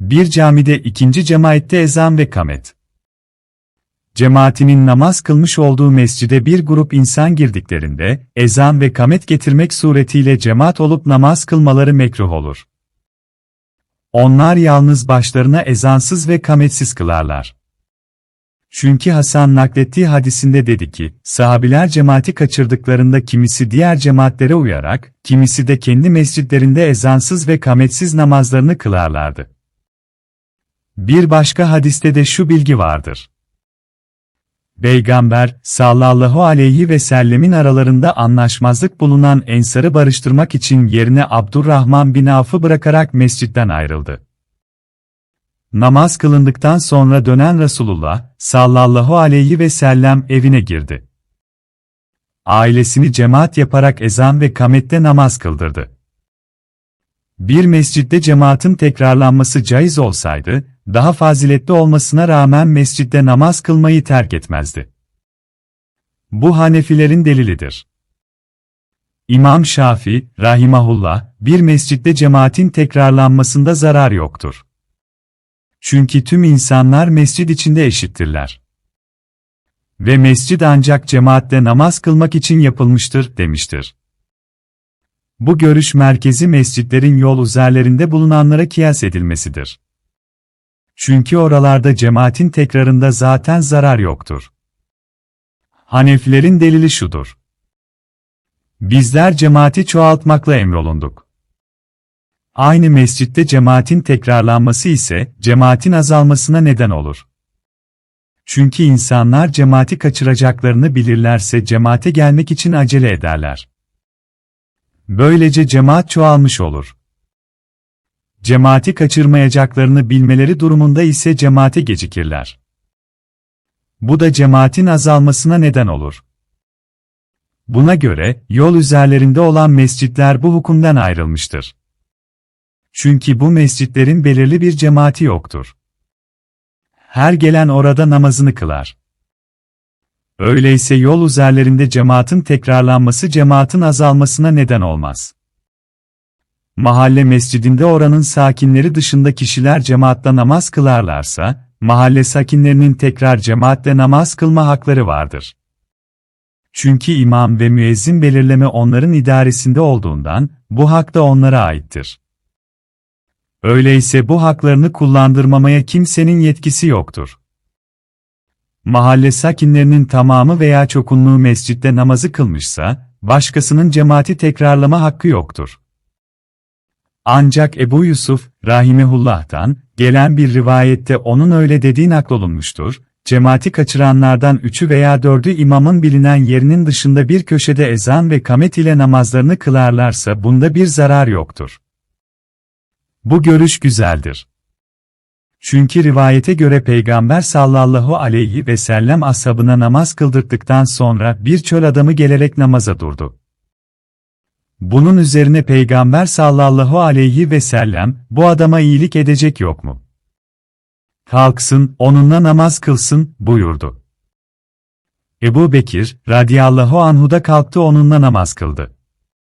Bir camide ikinci cemaette ezan ve kamet. Cemaatinin namaz kılmış olduğu mescide bir grup insan girdiklerinde, ezan ve kamet getirmek suretiyle cemaat olup namaz kılmaları mekruh olur. Onlar yalnız başlarına ezansız ve kametsiz kılarlar. Çünkü Hasan naklettiği hadisinde dedi ki, sahabiler cemaati kaçırdıklarında kimisi diğer cemaatlere uyarak, kimisi de kendi mescitlerinde ezansız ve kametsiz namazlarını kılarlardı. Bir başka hadiste de şu bilgi vardır. Peygamber, sallallahu aleyhi ve sellemin aralarında anlaşmazlık bulunan ensarı barıştırmak için yerine Abdurrahman bin Avf'ı bırakarak mescitten ayrıldı. Namaz kılındıktan sonra dönen Resulullah, sallallahu aleyhi ve sellem evine girdi. Ailesini cemaat yaparak ezan ve kamette namaz kıldırdı. Bir mescitte cemaatin tekrarlanması caiz olsaydı, daha faziletli olmasına rağmen mescitte namaz kılmayı terk etmezdi. Bu Hanefilerin delilidir. İmam Şafi, rahimahullah, bir mescitte cemaatin tekrarlanmasında zarar yoktur. Çünkü tüm insanlar mescid içinde eşittirler. Ve mescid ancak cemaatle namaz kılmak için yapılmıştır, demiştir. Bu görüş merkezi mescitlerin yol üzerlerinde bulunanlara kıyas edilmesidir. Çünkü oralarda cemaatin tekrarında zaten zarar yoktur. Hanefilerin delili şudur. Bizler cemaati çoğaltmakla emrolunduk. Aynı mescitte cemaatin tekrarlanması ise cemaatin azalmasına neden olur. Çünkü insanlar cemaati kaçıracaklarını bilirlerse cemaate gelmek için acele ederler. Böylece cemaat çoğalmış olur. Cemaati kaçırmayacaklarını bilmeleri durumunda ise cemaate gecikirler. Bu da cemaatin azalmasına neden olur. Buna göre, yol üzerlerinde olan mescitler bu hukumdan ayrılmıştır. Çünkü bu mescitlerin belirli bir cemaati yoktur. Her gelen orada namazını kılar. Öyleyse yol üzerlerinde cemaatin tekrarlanması cemaatin azalmasına neden olmaz. Mahalle mescidinde oranın sakinleri dışında kişiler cemaatle namaz kılarlarsa, mahalle sakinlerinin tekrar cemaatle namaz kılma hakları vardır. Çünkü imam ve müezzin belirleme onların idaresinde olduğundan, bu hak da onlara aittir. Öyleyse bu haklarını kullandırmamaya kimsenin yetkisi yoktur. Mahalle sakinlerinin tamamı veya çokunluğu mescitte namazı kılmışsa, başkasının cemaati tekrarlama hakkı yoktur. Ancak Ebu Yusuf, Rahimehullah'tan, gelen bir rivayette onun öyle dediği naklolunmuştur, cemaati kaçıranlardan üçü veya dördü imamın bilinen yerinin dışında bir köşede ezan ve kamet ile namazlarını kılarlarsa bunda bir zarar yoktur. Bu görüş güzeldir. Çünkü rivayete göre Peygamber sallallahu aleyhi ve sellem ashabına namaz kıldırdıktan sonra bir çöl adamı gelerek namaza durdu. Bunun üzerine Peygamber sallallahu aleyhi ve sellem, bu adama iyilik edecek yok mu? Kalksın, onunla namaz kılsın, buyurdu. Ebu Bekir, radiyallahu anhu da kalktı onunla namaz kıldı.